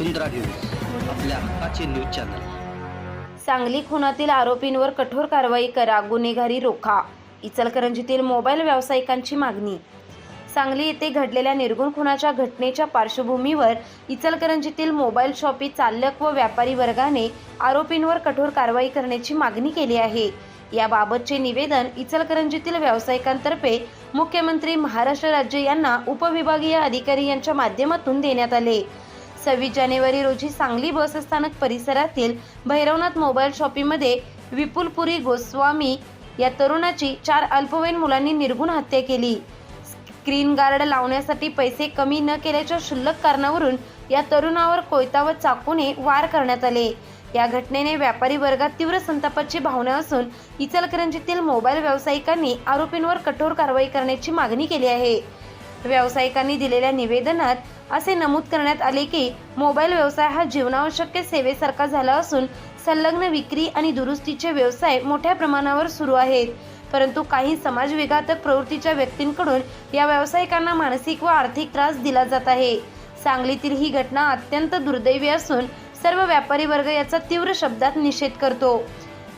वसुंधरा news आपल्या हक्काचे news channel. Sangli खुनातील आरोपींवर कठोर कारवाई करा गुन्हेगारी रोखा. इचलकरंजीतील मोबाईल व्यावसायिकांची मागणी. सांगली येथे घडलेल्या निर्गुण खुनाच्या घटनेच्या पार्श्वभूमीवर इचलकरंजीतील मोबाईल शॉपी चालक व व्यापारी वर्गाने आरोपींवर कठोर कारवाई करण्याची मागणी केली आहे. याबाबतचे निवेदन इचलकरंजीतील व्यावसायिकांतर्फे मुख्यमंत्री महाराष्ट्र राज्य यांना उपविभागीय अधिकारी यांच्या माध्यमातून देण्यात आले. सव्वीस जानेवारी रोजी सांगली बसस्थानक परिसरातील भैरवनाथ मोबाईल शॉपीमध्ये विपुलपुरी गोस्वामी या तरुणाची चार अल्पवयीन मुलांनी निर्गुण हत्या केली. स्क्रीन गार्ड लावण्यासाठी पैसे कमी न केल्याच्या क्षुल्लक कारणावरून या तरुणावर कोयता व चाकूने वार करण्यात आले. या घटनेने व्यापारी वर्गात तीव्र संतापाची भावना असून इचलकरंजीतील मोबाईल व्यावसायिकांनी आरोपींवर कठोर कारवाई करण्याची मागणी केली आहे. व्यावसायिकांनी दिलेल्या निवेदनात असे नमूद करण्यात आले की मोबाईल व्यवसाय हा जीवनावश्यक सेवेसारखा झाला असून संलग्न विक्री आणि दुरुस्तीचे व्यवसाय मोठ्या प्रमाणावर सुरू आहेत. परंतु काही समाजविघातक प्रवृत्तीच्या व्यक्तींकडून या व्यावसायिकांना मानसिक व आर्थिक त्रास दिला जात आहे. सांगलीतील ही घटना अत्यंत दुर्दैवी असून सर्व व्यापारी वर्ग याचा तीव्र शब्दात निषेध करतो.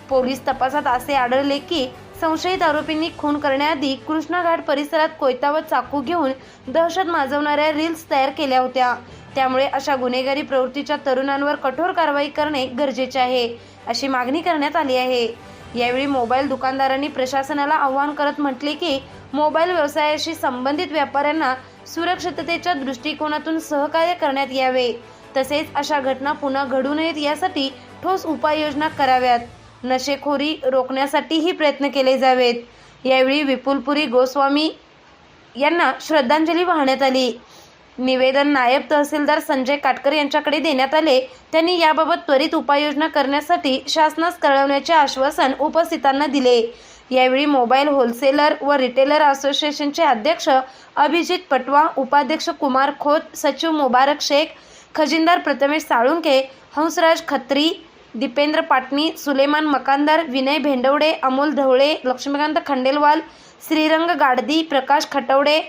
पोलीस तपासात असे आढळले की संशयित आरोपींनी खून करण्याआधी कृष्णाघाट परिसरात कोयता व चाकू घेऊन दहशत माजवणाऱ्या रील्स तयार केल्या होत्या. त्यामुळे अशा गुन्हेगारी प्रवृत्तीच्या तरुणांवर कठोर कारवाई करणे गरजेचे आहे अशी मागणी करण्यात आली आहे. यावेळी मोबाईल दुकानदारांनी प्रशासनाला आवाहन करत म्हटले की मोबाईल व्यवसायाशी संबंधित व्यापाऱ्यांना सुरक्षिततेच्या दृष्टिकोनातून सहकार्य करण्यात यावे. तसेच अशा घटना पुन्हा घडू नयेत यासाठी ठोस उपाययोजना कराव्यात. नशेखोरी रोखण्यासाठीही प्रयत्न केले जावेत. यावेळी विपुलपुरी गोस्वामी यांना श्रद्धांजली वाहण्यात आली. निवेदन नायब तहसीलदार संजय काटकर यांच्याकडे देण्यात आले. त्यांनी याबाबत त्वरित उपाययोजना करण्यासाठी शासनास कळवण्याचे आश्वासन उपस्थितांना दिले. यावेळी मोबाईल होलसेलर व रिटेलर असोसिएशनचे अध्यक्ष अभिजित पटवा उपाध्यक्ष कुमार खोत सचिव मुबारक शेख खजिनदार प्रथमेश साळुंके हंसराज खत्री दीपेंद्र पाटणी सुलेमान मकानदार विनय भेंडवडे अमोल ढवळे लक्ष्मीकांत खंडेलवाल श्रीरंग गाडदी प्रकाश खटवडे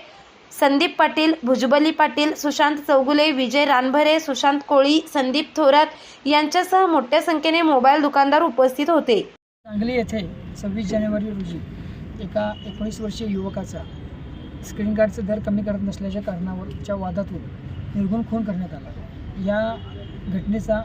संदीप पाटील भुजबली पाटील सुशांत चौगुले विजय रानभरे सुशांत कोळी संदीप थोरात यांच्यासह मोठ्या संख्येने मोबाईल दुकानदार उपस्थित होते. सांगली येथे सव्वीस जानेवारी रोजी एका एकोणीस वर्षीय युवकाचा स्क्रीन गार्डचा दर कमी करत नसल्याच्या कारणावरच्या वादातून निर्गुण खून करण्यात आला. या घटनेचा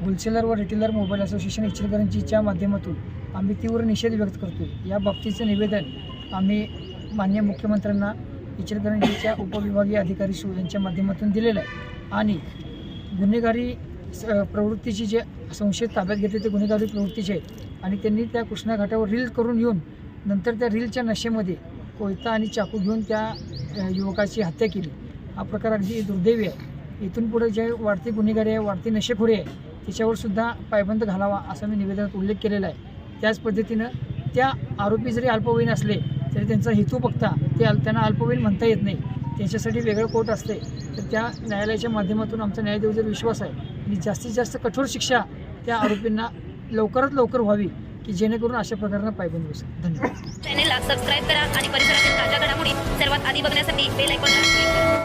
होलसेलर व रिटेलर मोबाईल असोसिएशन इचलकरंजीच्या माध्यमातून आम्ही तीव्र निषेध व्यक्त करतो. या बाबतीचं निवेदन आम्ही मान्य मुख्यमंत्र्यांना इचलकरंजीच्या उपविभागीय अधिकारी शो यांच्या माध्यमातून दिलेलं आहे. आणि गुन्हेगारी स- प्रवृत्तीची जे संशयित ताब्यात घेतले ते गुन्हेगारी प्रवृत्तीचे आहेत आणि त्यांनी त्या कृष्णा घाटावर रील करून येऊन नंतर त्या रीलच्या नशेमध्ये कोयता आणि चाकू घेऊन त्या युवकाची हत्या केली. हा प्रकार अगदी दुर्दैवी आहे. इथून पुढे जे वाढती गुन्हेगारी आहे वाढती नशेखोरी आहे तिच्यावरसुद्धा पायबंद घालावा असा मी निवेदनात उल्लेख केलेला आहे. त्याच पद्धतीनं त्या आरोपी जरी अल्पवयीन असले तरी त्यांचा हेतू बघता ते अल त्यांना अल्पवयीन म्हणता येत नाही. त्यांच्यासाठी वेगळं कोर्ट असते. तर त्या न्यायालयाच्या माध्यमातून आमचा न्यायदेवजर विश्वास आहे आणि जास्तीत जास्त कठोर शिक्षा त्या आरोपींना लवकरात लवकर व्हावी की जेणेकरून अशा प्रकारनं पायबंद बसेल धन्यवाद. चॅनेलला सबस्क्राईब करा आणि परिसरातील ताज्या घडामोडी सर्वात आधी बघण्यासाठी बेल ऐकून